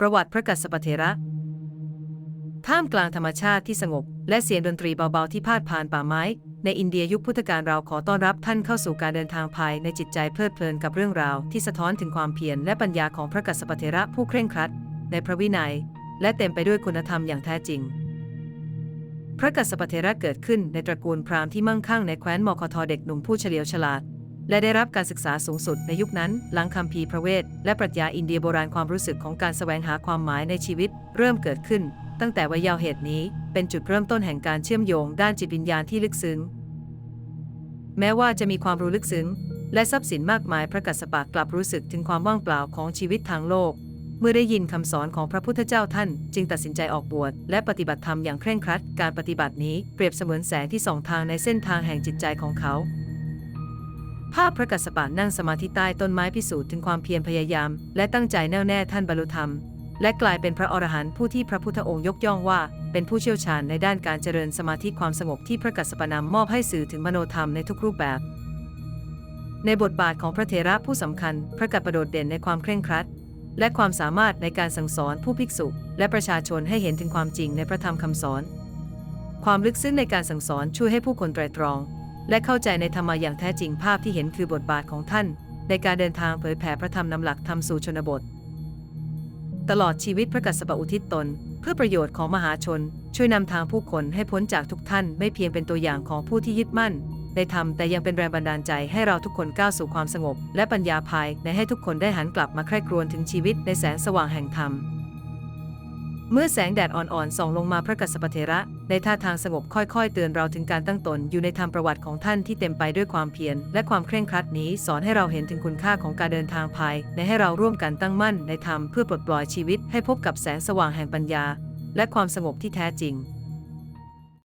ประวัติพระกัสสปเทระ ท่ามกลางธรรมชาติที่สงบ และเสียงดนตรีเบาๆที่พาดผ่านป่าไม้ ในอินเดียยุคพุทธกาลเราขอต้อนรับท่านเข้าสู่การเดินทางภายในจิตใจเพลิดเพลินกับเรื่องราว ที่สะท้อนถึงความเพียรและปัญญาของพระกัสสปเทระผู้เคร่งครัด ในพระวินัย และเต็มไปด้วยคุณธรรมอย่างแท้จริง พระกัสสปเทระเกิดขึ้นในตระกูลพราหมณ์ที่มั่งคั่งในแคว้นมคทเด็กหนุ่มผู้เฉลียวฉลาด และได้รับการศึกษาสูงสุดในยุคนั้น หลังคัมภีพระเวท และปรัชญาอินเดียโบราณความรู้สึกของการแสวงหาความหมายในชีวิต เริ่มเกิดขึ้น ตั้งแต่วัยเยาว์เหตุนี้ เป็นจุดเริ่มต้นแห่งการเชื่อมโยงด้านจิตวิญญาณที่ลึกซึ้ง แม้ว่าจะมีความรู้ลึกซึ้ง และทรัพย์สินมากมายพระกัสสปะกลับรู้สึกถึงความว่างเปล่าของชีวิตทางโลก เมื่อได้ยินคำสอนของพระพุทธเจ้าท่าน จึงตัดสินใจออกบวชและปฏิบัติธรรมอย่างเคร่งครัด การปฏิบัตินี้เปรียบเสมือนแสงที่ส่องทางในเส้นทางแห่งจิตใจของเขา ภาพพระกัสสปะนั่งสมาธิใต้ต้นไม้พิสูจน์ถึงความเพียรพยายาม และตั้งใจแน่วแน่ท่านบรรลุธรรม และกลายเป็นพระอรหันต์ผู้ที่พระพุทธองค์ยกย่องว่า เป็นผู้เชี่ยวชาญในด้านการเจริญสมาธิความสงบที่พระกัสสปะนำมอบให้สื่อถึงมโนธรรมในทุกรูปแบบ ในบทบาทของพระเถระผู้สำคัญ พระกัสปโดดเด่นในความเคร่งครัด และความสามารถในการสั่งสอนผู้ภิกษุ และประชาชนให้เห็นถึงความจริงในพระธรรมคำสอน ความลึกซึ้งในการสั่งสอนช่วยให้ผู้คนไตรตรอง และเข้าใจในธรรมะอย่างแท้จริงภาพที่เห็นคือบทบาทของท่าน ในการเดินทางเผยแผ่พระธรรมนำหลักธรรมสู่ชนบท ตลอดชีวิตพระกัสสปะอุทิศตน เพื่อประโยชน์ของมหาชน ช่วยนำทางผู้คนให้พ้นจากทุกท่าน ไม่เพียงเป็นตัวอย่างของผู้ที่ยึดมั่น ในธรรมแต่ยังเป็นแรงบันดาลใจให้เราทุกคนก้าวสู่ความสงบ และปัญญาภายในให้ทุกคนได้หันกลับมาใคร่ครวญถึงชีวิตในแสงสว่างแห่งธรรม เมื่อแสงแดดอ่อนๆส่องลงมาพระกัสสปเทระ ในท่าทางสงบค่อยๆ เตือนเราถึงการตั้งตนอยู่ในธรรมประวัติของท่านที่เต็มไปด้วยความเพียรและความเคร่งครัดนี้สอนให้เราเห็นถึงคุณค่าของการเดินทางภายในให้เราร่วมกันตั้งมั่นในธรรมเพื่อปลดปล่อยชีวิตให้พบกับแสงสว่างแห่งปัญญา และความสงบที่แท้จริง